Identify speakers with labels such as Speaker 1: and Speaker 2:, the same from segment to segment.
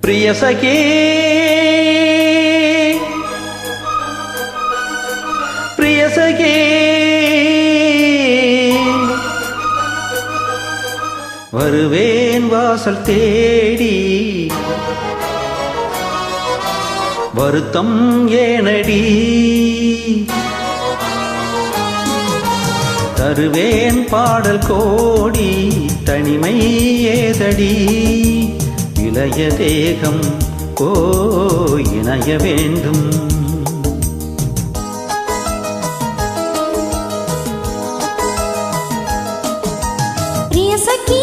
Speaker 1: பிரிய சகி. பிரிய சகி. வருவேன் வாசல் தேடி. வருத்தம் ஏனடி. தருவேன் பாடல் கோடி தனிமை ஏதடி. இளைய தேகம் ஓ இணைய வேண்டும்.
Speaker 2: பிரிய சகி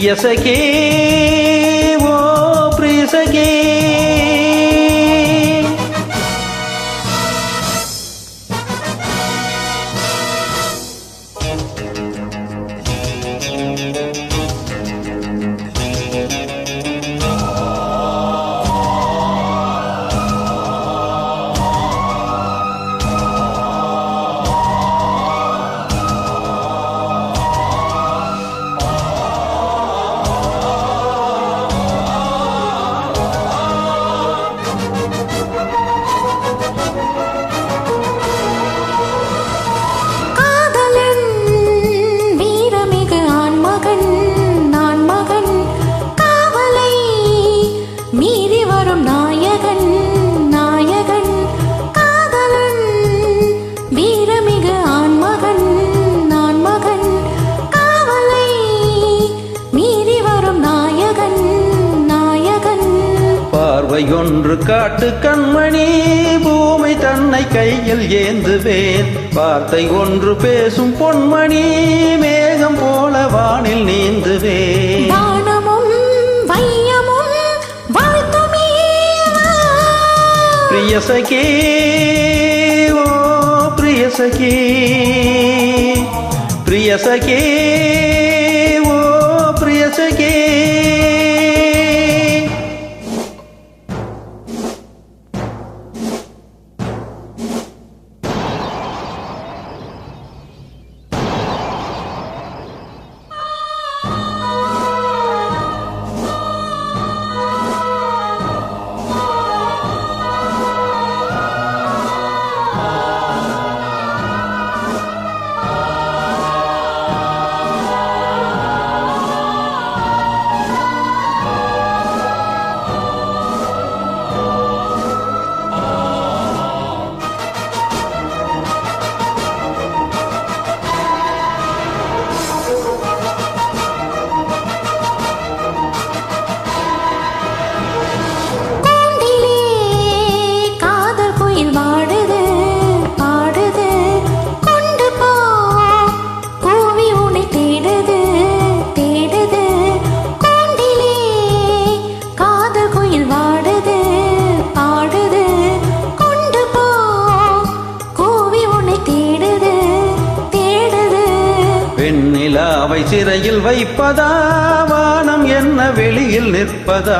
Speaker 2: பிரிய சகி ஓ
Speaker 1: பிரிய சகி பார்வையொன்று காட்டு கண்மணி பூமி தன்னை கையில் ஏந்துவேன். வார்த்தை ஒன்று பேசும் பொன்மணி மேகம் போல வானில் நீந்துவேன்.
Speaker 2: வானமும் வையமும் வாழ்த்துமே. வா.
Speaker 1: பிரிய சகி ஓ பிரிய சகி பிரிய சகி ஓ பிரிய வெண்ணிலாவை சிறையில் வைப்பதா? வானம் என்ன வெளியில் நிற்பதா?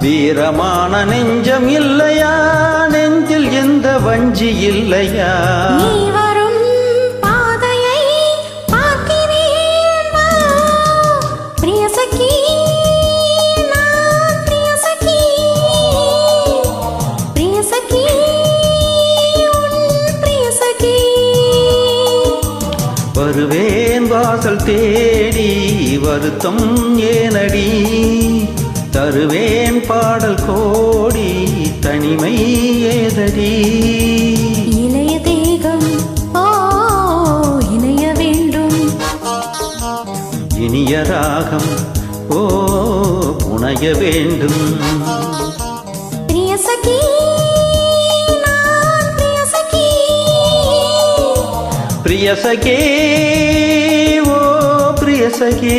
Speaker 1: வீரமான நெஞ்சம் இல்லையா? நெஞ்சில் எந்த வஞ்சி இல்லையா? வருவேன் வாசல் தேடி வருத்தம் ஏனடி? தருவேன் பாடல் கோடி தனிமை ஏதடி?
Speaker 2: இளைய தேகம் இணைய வேண்டும்.
Speaker 1: இனிய ராகம் ஓ புனைய வேண்டும்.
Speaker 2: பிரிய சகி
Speaker 1: ప్రియ సఖీ ఓ ప్రియ సఖీ.